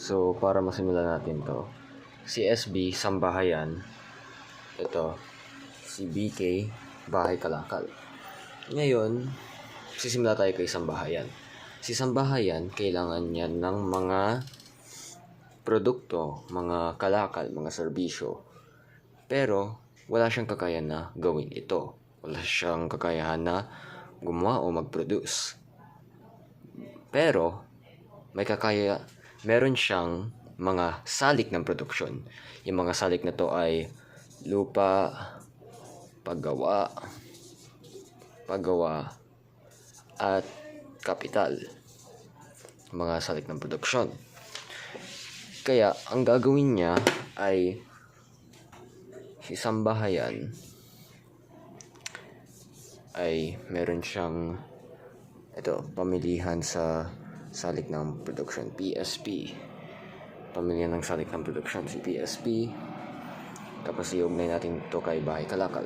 So, para masimulan natin to, si SB, Sambahayan, ito, si BK, Bahay Kalakal. Ngayon, sisimula tayo kay Sambahayan. Si Sambahayan, kailangan niya ng mga produkto, mga kalakal, mga serbisyo. Pero, wala siyang kakayahan na gawin ito. Wala siyang kakayahan na gumawa o mag-produce. Pero, may kakaya, meron siyang mga salik ng produksyon. Yung mga salik na to ay lupa, paggawa, paggawa, at kapital. Mga salik ng produksyon. Kaya, ang gagawin niya ay si Sambahayan ay meron siyang ito, pamilihan sa salik ng production PSP. Pamilihan ng salik ng production si PSP. Tapos iugnay natin ito kay Bahay Kalakal.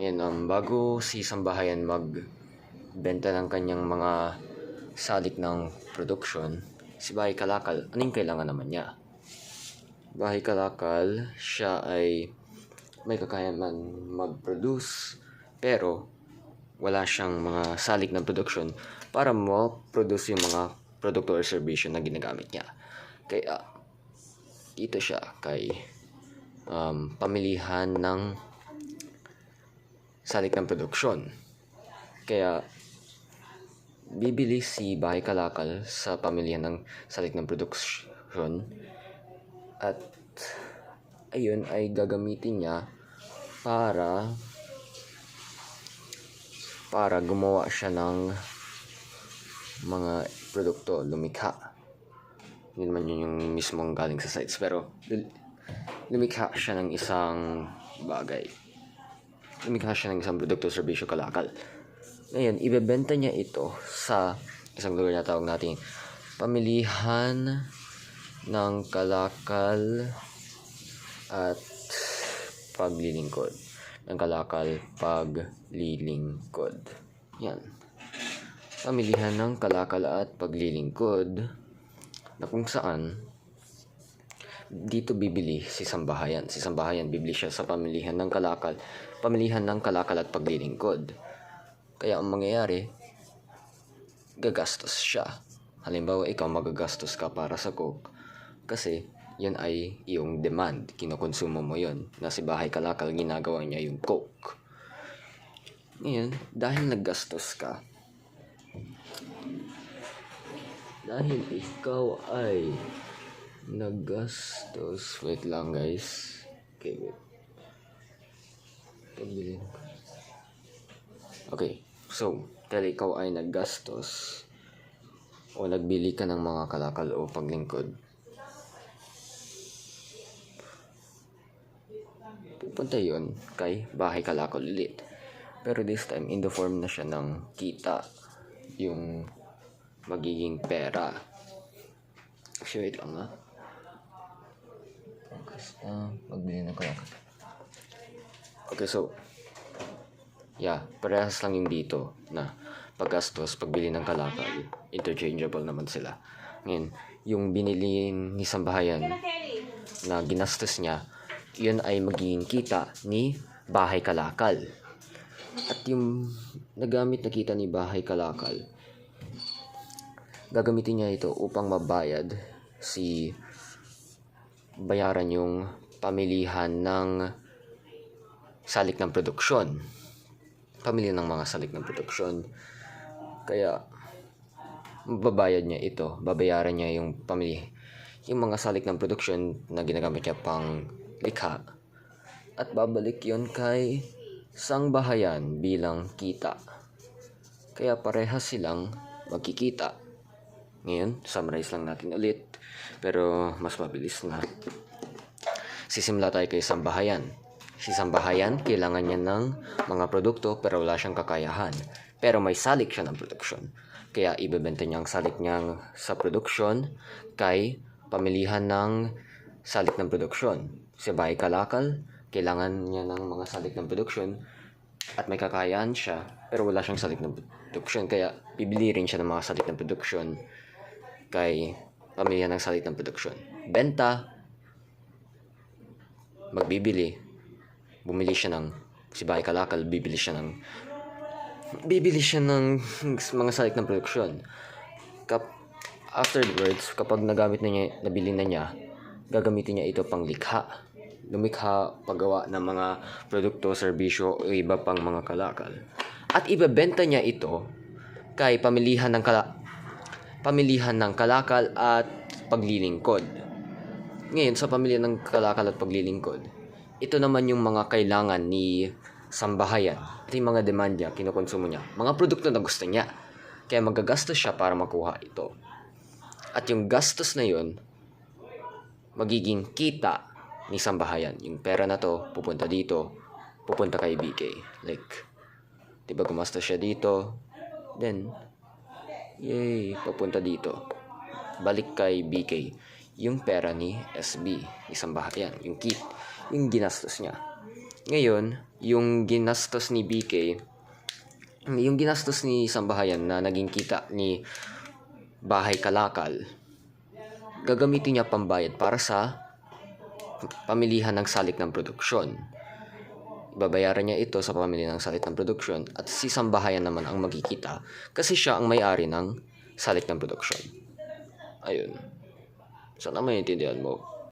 Yan, um, bago si Sambahayan magbenta ng kanyang mga salik ng production, si Bahay Kalakal, anong kailangan naman niya? Bahay Kalakal, siya ay may kakayahan man mag-produce, pero wala siyang mga salik ng production para mo-produce yung mga produkto or serbisyo na ginagamit niya. Kaya, dito siya kay um, pamilihan ng salik ng produksyon. Kaya, bibili si Bahay Kalakal sa pamilihan ng salik ng produksyon at ayun ay gagamitin niya para para gumawa siya ng mga produkto, lumikha. Yun naman yun yung mismong galing sa sites. Pero, lumikha siya ng isang bagay. Lumikha siya ng isang produkto, serbisyo, kalakal. Ngayon, ibebenta niya ito sa isang lugar na tawag natin pamilihan ng kalakal at paglilingkod. Ng kalakal paglilingkod. Yan. Pamilihan ng kalakal at paglilingkod na kung saan dito bibili si Sambahayan. Si Sambahayan bibili siya sa pamilihan ng kalakal, pamilihan ng kalakal at paglilingkod. Kaya ang mangyayari, gagastos siya. Halimbawa, ikaw magagastos ka para sa coke kasi yun ay yung demand. Kinokonsumo mo yun. Na si Bahay Kalakal, ginagawa niya yung coke. Ngayon, dahil naggastos ka, dahil ikaw ay naggastos, wait lang guys. Okay, wait. Pabili na. Okay, so, dahil ikaw ay naggastos o nagbili ka ng mga kalakal o paglingkod, pupunta yon kay bahay kalakal ulit. Pero this time, in the form na siya ng kita. Yung magiging pera. Actually, wait lang ha. Basta, magbili ng kalakal. Okay, so, yeah, parehas lang yung dito na paggastos, pagbili ng kalakal, interchangeable naman sila. Ngayon, yung binili ni Sambahayan na ginastos niya, yun ay magiging kita ni Bahay Kalakal. At yung nagamit na kita ni Bahay Kalakal, gagamitin niya ito upang mabayad si bayaran yung pamilihan ng salik ng produksyon. Pamili ng mga salik ng produksyon. Kaya, babayad niya ito. Babayaran niya yung pamili. Yung mga salik ng produksyon na ginagamit niya pang likha. At babalik yon kay sangbahayan bilang kita. Kaya parehas silang magkikita. Ngayon, summarize lang natin ulit. Pero mas mabilis na. Sisimula tayo kay Sambahayan. Si Sambahayan, kailangan niya ng mga produkto pero wala siyang kakayahan. Pero may salik siya ng produksyon. Kaya ibebenta niya ang salik niyang sa produksyon kay pamilihan ng salik ng produksyon. Si Bahay Kalakal, kailangan niya ng mga salik ng produksyon at may kakayahan siya pero wala siyang salik ng produksyon. Kaya bibili rin siya ng mga salik ng produksyon kay pamilihan ng salik ng produksyon. Benta, magbibili, bumili siya ng, si Bahay Kalakal, bibili siya ng, bibili siya ng mga salik ng produksyon. Kap, afterwards, kapag nagamit na niya, nabili na niya, gagamitin niya ito pang likha. Lumikha, paggawa ng mga produkto, serbisyo, o iba pang mga kalakal. At ibebenta niya ito kay pamilihan ng kala pamilihan ng kalakal at paglilingkod. Ngayon, sa pamilya ng kalakal at paglilingkod, ito naman yung mga kailangan ni sambahayan. Ito yung mga demand niya, kinukonsumo niya. Mga produkto na gusto niya. Kaya magagastos siya para makuha ito. At yung gastos na yun, magiging kita ni sambahayan. Yung pera na to, pupunta dito, pupunta kay BK. Like, di ba gumastos siya dito, then, yay, papunta dito. Balik kay BK. Yung pera ni SB, isang bahayan, yung kit, yung ginastos niya. Ngayon, yung ginastos ni BK, yung ginastos ni Sambahayan na naging kita ni Bahay Kalakal, gagamitin niya pambayad para sa pamilihan ng salik ng produksyon. Babayaran niya ito sa pamili ng salik ng produksyon at si Sambahayan naman ang magkikita kasi siya ang may-ari ng salik ng produksyon. Ayun. Sana maintindihan mo.